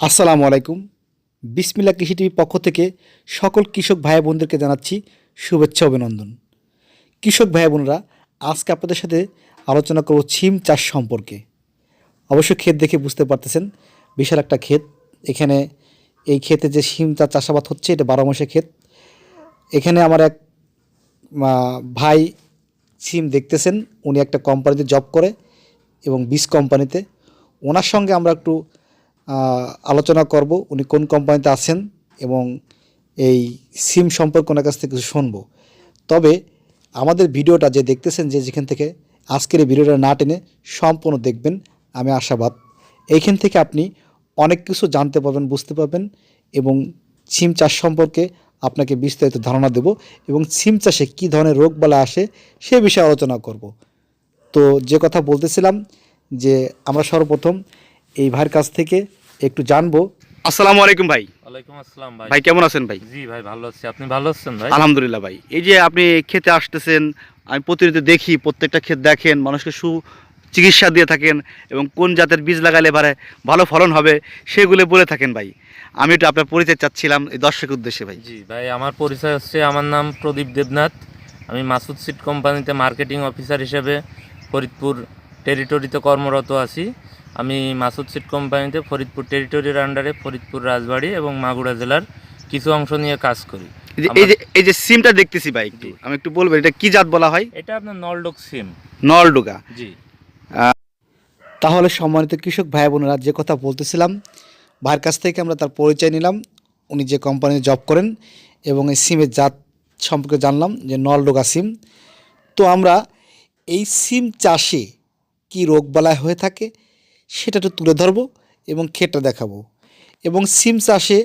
আসসালামু আলাইকুম। বিসমিল্লা কৃষি টিভির পক্ষ থেকে সকল কৃষক ভাই বোনদেরকে জানাচ্ছি শুভেচ্ছা, অভিনন্দন। কৃষক ভাই বোনরা, আজকে আপনাদের সাথে আলোচনা করব ছিম চাষ সম্পর্কে। অবশ্য ক্ষেত দেখে বুঝতে পারতেছেন, বিশাল একটা ক্ষেত। এখানে এই ক্ষেতে যে শিম চাষ চাষাবাদ হচ্ছে, এটা বারো মাসে ক্ষেত। এখানে আমার এক ভাই সিম দেখতেছেন, উনি একটা কোম্পানিতে জব করে এবং বিস কোম্পানিতে ওনার সঙ্গে আমরা একটু আলোচনা করব, উনি কোন কোম্পানিতে আছেন এবং এই সিম সম্পর্কে ওনার কাছ থেকে কিছু শুনব। তবে আমাদের ভিডিওটা যে দেখতেছেন, যে যেখান থেকে আজকের এই ভিডিওটা না টেনে সম্পূর্ণ দেখবেন, আমি আশাবাদ। এইখান থেকে আপনি অনেক কিছু জানতে পারবেন, বুঝতে পারবেন এবং সিম চাষ সম্পর্কে আপনাকে বিস্তারিত ধারণা দেব এবং সিম চাষে কী ধরনের রোগ বালা আসে সে বিষয়ে আলোচনা করব। তো যে কথা বলতেছিলাম, যে আমরা সর্বপ্রথম এই ভাইয়ের কাছ থেকে একটু জানব। আসসালামু আলাইকুম ভাই। ওয়ালাইকুম আসসালাম ভাই। ভাই কেমন আছেন ভাই? জি ভাই ভালো আছি। আপনি ভালো আছেন ভাই? আলহামদুলিল্লাহ ভাই। এই যে আপনি খেতে আসতেছেন আমি প্রতিনিয়ত দেখি প্রত্যেকটা ক্ষেত দেখেন মানুষকে সু চিকিৎসা দিয়ে থাকেন এবং কোন জাতের বীজ লাগালে এবারে ভালো ফলন হবে সেগুলো বলে থাকেন ভাই। আমি একটু আপনার পরিচয় চাচ্ছিলাম এই দর্শকের উদ্দেশ্যে ভাই। জি ভাই আমার পরিচয় হচ্ছে আমার নাম প্রদীপ দেবনাথ। আমি মাসুদ সিট কোম্পানিতে মার্কেটিং অফিসার হিসেবে ফরিদপুর টেরিটরিতে কর্মরত আছি। আমি মাসুদ সিট কোম্পানিতে ফরিদপুর টেরিটরির আন্ডারে ফরিদপুর রাজবাড়ি এবং মাগুরা জেলার কিছু অংশ নিয়ে কাজ করি। এই যে- এই যে সিমটা দেখতেছি ভাই একটু আমি একটু বলবেন এটা কি জাত বলা হয়? এটা আপনার নলডোক সিম। নলডুগা জি। তাহলে সম্মানিত কৃষক ভাই বোনেরা যে কথা বলতেছিলাম ভাইয়ের কাছ থেকে আমরা তার পরিচয় নিলাম উনি যে কোম্পানিতে জব করেন এবং এই সিমের জাত সম্পর্কে জানলাম যে নলডোগা সিম। তো আমরা এই সিম চাষে কি রোগবালাই হয়ে থাকে সেটা একটু তুলে ধরবো এবং খেটে দেখাবো। এবং সিম চাষে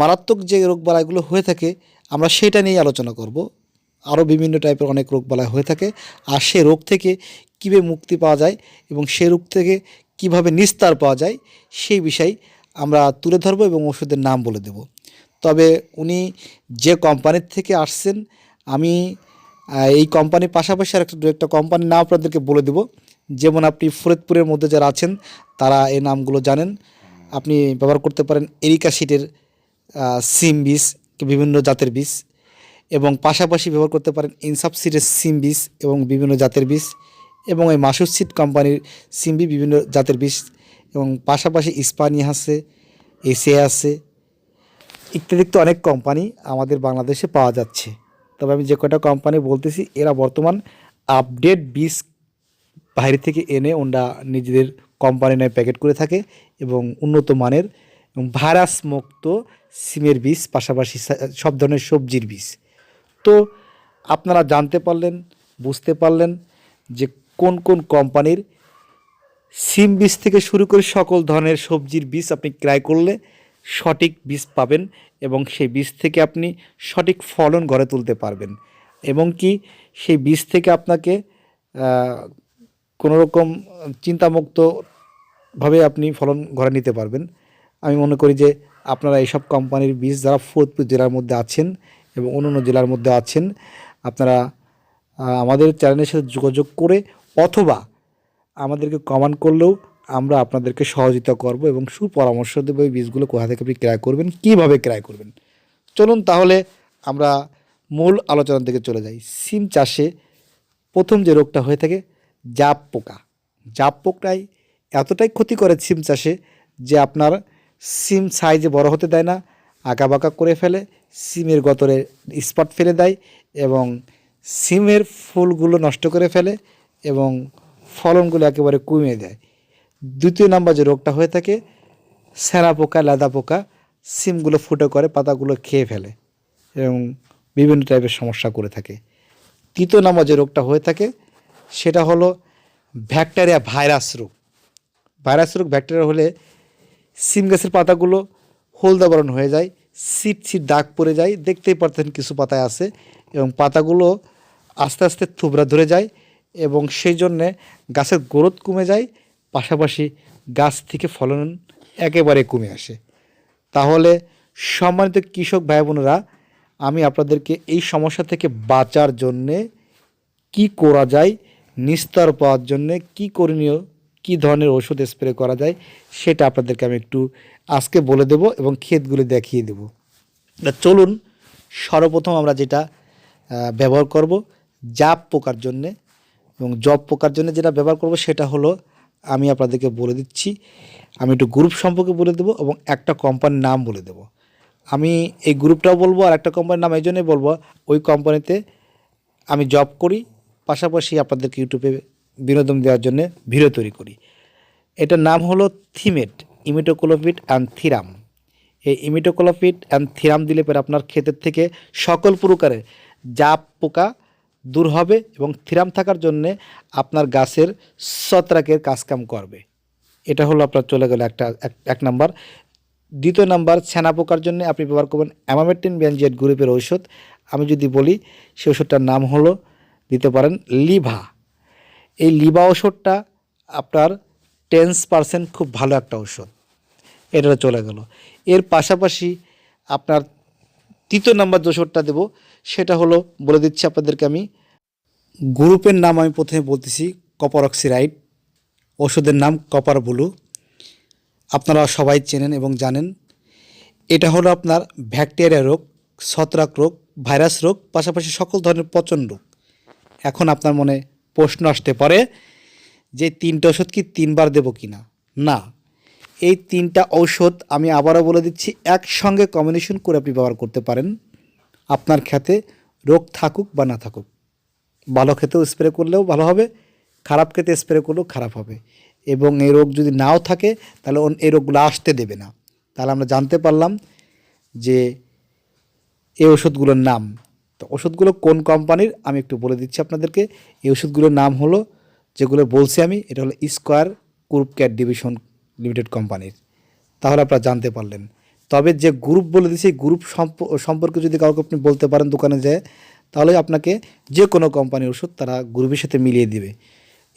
মারাত্মক যে রোগবালাইগুলো হয়ে থাকে, আমরা সেটা নিয়েই আলোচনা করব। আরও বিভিন্ন টাইপের অনেক রোগবালাই হয়ে থাকে, আর সে রোগ থেকে কীভাবে মুক্তি পাওয়া যায় এবং সে রোগ থেকে কীভাবে নিস্তার পাওয়া যায়, সেই বিষয় আমরা তুলে ধরবো এবং ওষুধের নাম বলে দেব। তবে উনি যে কোম্পানির থেকে আসছেন, আমি এই কোম্পানির পাশাপাশি আর একটা দু একটা কোম্পানির নাম আপনাদেরকে বলে দেব। যেমন আপনি ফরিদপুরের মধ্যে যারা আছেন, তারা এই নামগুলো জানেন। আপনি ব্যবহার করতে পারেন এরিকা সিটের সিম বীজ, বিভিন্ন জাতের বীজ এবং পাশাপাশি ব্যবহার করতে পারেন ইনসাফ সিটের সিম বীজ এবং বিভিন্ন জাতের বীজ এবং এই মাসুর সিট কোম্পানির সিম বীজ, বিভিন্ন জাতের বীজ এবং পাশাপাশি ইস্পানি আছে এসে আছে তো অনেক কোম্পানি আমাদের বাংলাদেশে পাওয়া যাচ্ছে। তবে আমি যে কয়টা কোম্পানি বলতেছি, এরা বর্তমান আপডেট বীজ বাইরে থেকে এনে ওরা নিজেদের কোম্পানি নয় প্যাকেট করে থাকে এবং উন্নত মানের ভাইরাস মুক্ত সিমের বীজ, পাশাপাশি সব ধরনের সবজির বীজ। তো আপনারা জানতে পারলেন, বুঝতে পারলেন যে কোন কোন কোম্পানির সিম বীজ থেকে শুরু করে সকল ধরনের সবজির বীজ আপনি ক্রয় করলে সঠিক বীজ পাবেন এবং সেই বীজ থেকে আপনি সঠিক ফলন গড়ে তুলতে পারবেন। এবং কি সেই বীজ থেকে আপনাকে কোনো রকম চিন্তামুক্তভাবে আপনি ফলন ঘরে নিতে পারবেন। আমি মনে করি যে আপনারা এইসব কোম্পানির বীজ যারা ফরিদপুর জেলার মধ্যে আছেন এবং অন্যান্য জেলার মধ্যে আছেন, আপনারা আমাদের চ্যানেলের সাথে যোগাযোগ করে অথবা আমাদেরকে কমেন্ট করলেও আমরা আপনাদেরকে সহযোগিতা করব এবং সুপরামর্শ দেবো এই বীজগুলো কোথা থেকে আপনি ক্রয় করবেন, কীভাবে ক্রয় করবেন। চলুন তাহলে আমরা মূল আলোচনার দিকে চলে যাই। সিম চাষে প্রথম যে রোগটা হয়ে থাকে জাপ পোকা। জাপ পোকায় এতটাই ক্ষতি করে সিম চাষে যে আপনার সিম সাইজে বড় হতে দেয় না আঁকা বাঁকা করে ফেলে, সিমের গতরে স্পট ফেলে দেয় এবং সিমের ফুলগুলো নষ্ট করে ফেলে এবং ফলনগুলো একেবারে কমিয়ে দেয়। দ্বিতীয় নাম্বার যে রোগটা হয়ে থাকে সেরা পোকা, লাদা পোকা, সিমগুলো ফুটো করে, পাতাগুলো খেয়ে ফেলে এবং বিভিন্ন টাইপের সমস্যা করে থাকে। তৃতীয় নাম্বার যে রোগটা হয়ে থাকে, সেটা হলো ব্যাকটেরিয়া ভাইরাস রোগ। ভাইরাস রোগ ব্যাকটেরিয়া হলে সিম গাছের পাতাগুলো হলদা বরণ হয়ে যায় সিট সিট দাগ পড়ে যায়, দেখতেই পারতেন কিছু পাতায় আছে এবং পাতাগুলো আস্তে আস্তে থুবড়া ধরে যায় এবং সেই জন্যে গাছের গ্রোথ কমে যায়, পাশাপাশি গাছ থেকে ফলন একেবারে কমে আসে। তাহলে সম্মানিত কৃষক ভাই বোনেরা, আমি আপনাদেরকে এই সমস্যা থেকে বাঁচার জন্যে কি করা যায় নিস্তার পাওয়ার জন্যে কি করণীয়, কী ধরনের ওষুধ স্প্রে করা যায়, সেটা আপনাদেরকে আমি একটু আজকে বলে দেব এবং ক্ষেতগুলো দেখিয়ে দেব। চলুন, সর্বপ্রথম আমরা যেটা ব্যবহার করব জাপ পোকার জন্যে। এবং জব পোকার জন্য যেটা ব্যবহার করব, সেটা হলো, আমি আপনাদেরকে বলে দিচ্ছি, আমি একটু গ্রুপ সম্পর্কে বলে দেবো এবং একটা কোম্পানির নাম বলে দেবো। আমি এই গ্রুপটাও বলব আর একটা কোম্পানির নাম, এই জন্যই বলব, ওই কোম্পানিতে আমি জব করি পাশাপাশি আপনাদেরকে ইউটিউবে বিনোদন দেওয়ার জন্য ভিডিও তৈরি করি। এটার নাম হলো থিমেট, ইমিটোকোলোপিড অ্যান্ড থিরাম। এই ইমিটোকোলোপিড অ্যান্ড থিরাম দিলে পরে আপনার ক্ষেতের থেকে সকল প্রকারের জাপ পোকা দূর হবে এবং থিরাম থাকার জন্যে আপনার গাছের ছত্রাকের কাজকাম করবে। এটা হলো আপনার চলে গেল একটা, এক- নাম্বার। দ্বিতীয় নাম্বার, ছানা পোকার জন্য আপনি ব্যবহার করবেন অ্যামামেটিন ব্যানজিয়েট গ্রুপের ঔষধ। আমি যদি বলি সেই ওষুধটার নাম হলো দিতে পারেন লিভা। এই লিভা ওষুধটা আপনার টেন্স পার্সেন্ট খুব ভালো একটা ওষুধ এটা চলে গেল। এর পাশাপাশি আপনার তৃতীয় নাম্বার যে ওষুধটা দেবো, সেটা হলো বলে দিচ্ছি আপনাদেরকে আমি, গ্রুপের নাম আমি প্রথমে বলতেছি কপার অক্সিরাইড ওষুধের নাম কপার ব্লু আপনারা সবাই চেনেন এবং জানেন। এটা হলো আপনার ব্যাকটেরিয়া রোগ, ছত্রাক রোগ, ভাইরাস রোগ, পাশাপাশি সকল ধরনের পচন রোগ। এখন আপনার মনে প্রশ্ন আসতে পারে যে তিনটা ওষুধ কি তিনবার দেবো কি না? না। এই তিনটা ঔষধ আমি আবারও বলে দিচ্ছি, একসঙ্গে কম্বিনেশন করে আপনি ব্যবহার করতে পারেন। আপনার খেতে রোগ থাকুক বা না থাকুক। ভালো খেতেও স্প্রে করলেও ভালো হবে, খারাপ খেতে স্প্রে করলেও খারাপ হবে। এবং এই রোগ যদি নাও থাকে, তাহলে এই রোগগুলো আসতে দেবে না। তাহলে আমরা জানতে পারলাম যে এই ওষুধগুলোর নাম তো ওষুধগুলো কোন কোম্পানির? আমি একটু বলে দিচ্ছি আপনাদেরকে। এই ওষুধগুলোর নাম হলো, যেগুলো বলছি আমি, এটা হলো Square Group care division limited কোম্পানির। তাহলে আপনারা জানতে পারলেন। তবে যে গ্রুপ বলে দিয়েছি গ্রুপ সম্প- সম্পর্কে যদি কাউকে আপনি বলতে পারেন দোকানে যায় তাহলে আপনাকে যে কোনো কোম্পানির ওষুধ তারা গ্রুপের সাথে মিলিয়ে দিবে।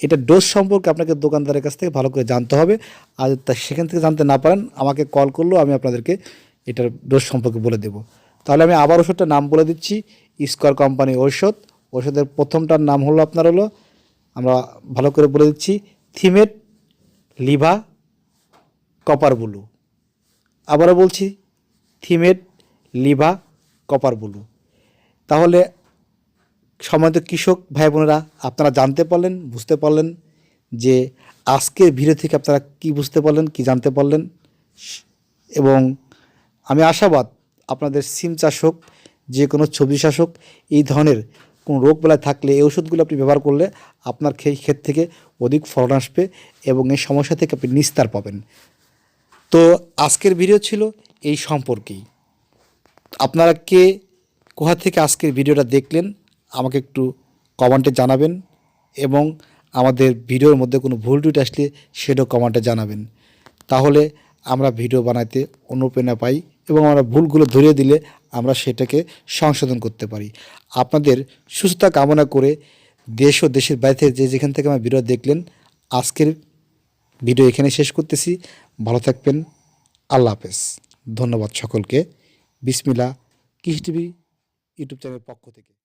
এটা ডোজ সম্পর্কে আপনাকে দোকানদারের কাছ থেকে ভালো করে জানতে হবে। আর তা সেখান থেকে জানতে না পারেন, আমাকে কল করলেও আমি আপনাদেরকে এটার ডোজ সম্পর্কে বলে দেবো। তাহলে আমি আবার ওষুধটার নাম বলে দিচ্ছি স্কোয়ার কোম্পানির ঔষধ। ওষুধের প্রথমটার নাম হলো আপনার হলো, আমরা ভালো করে বলে দিচ্ছি থিমেট লিভা কপার ব্লু আবারও বলছি থিমেট লিভা কপার ব্লু তাহলে সময়ত কৃষক ভাই বোনেরা, আপনারা জানতে পারলেন, বুঝতে পারলেন যে আজকের ভিডিও থেকে আপনারা কি বুঝতে পারলেন, কি জানতে পারলেন? এবং আমি আশাবাদ আপনাদের সিম চাষ হোক যে কোনো ছবি চাষ হোক এই ধরনের কোনো রোগ বেলায় থাকলে এই ওষুধগুলো আপনি ব্যবহার করলে আপনার খে- ক্ষেত থেকে অধিক ফলন আসবে এবং এই সমস্যা থেকে আপনি নিস্তার পাবেন। তো আজকের ভিডিও ছিল এই সম্পর্কেই। আপনারা কে কোথা থেকে আজকের ভিডিওটা দেখলেন, আমাকে একটু কমেন্টে জানাবেন এবং আমাদের ভিডিওর মধ্যে কোনো ভুল টুটি আসলে সেটাও কমেন্টে জানাবেন। তাহলে আমরা ভিডিও বানাতে অনুপ্রেরণা পাই। এবং আমরা ভুলগুলো ধরিয়ে দিলে আমরা সেটাকে সংশোধন করতে পারি। আপনাদের সুস্থতা কামনা করে দেশ ও দেশের বাইরে যে যেখান থেকে আমার ভিডিও দেখলেন, আজকের ভিডিও এখানে শেষ করতেছি। ভালো থাকবেন। আল্লাহ হাফেজ। ধন্যবাদ সকলকে। বিসমিল্লা কৃষি টিভি ইউটিউব চ্যানেলের পক্ষ থেকে।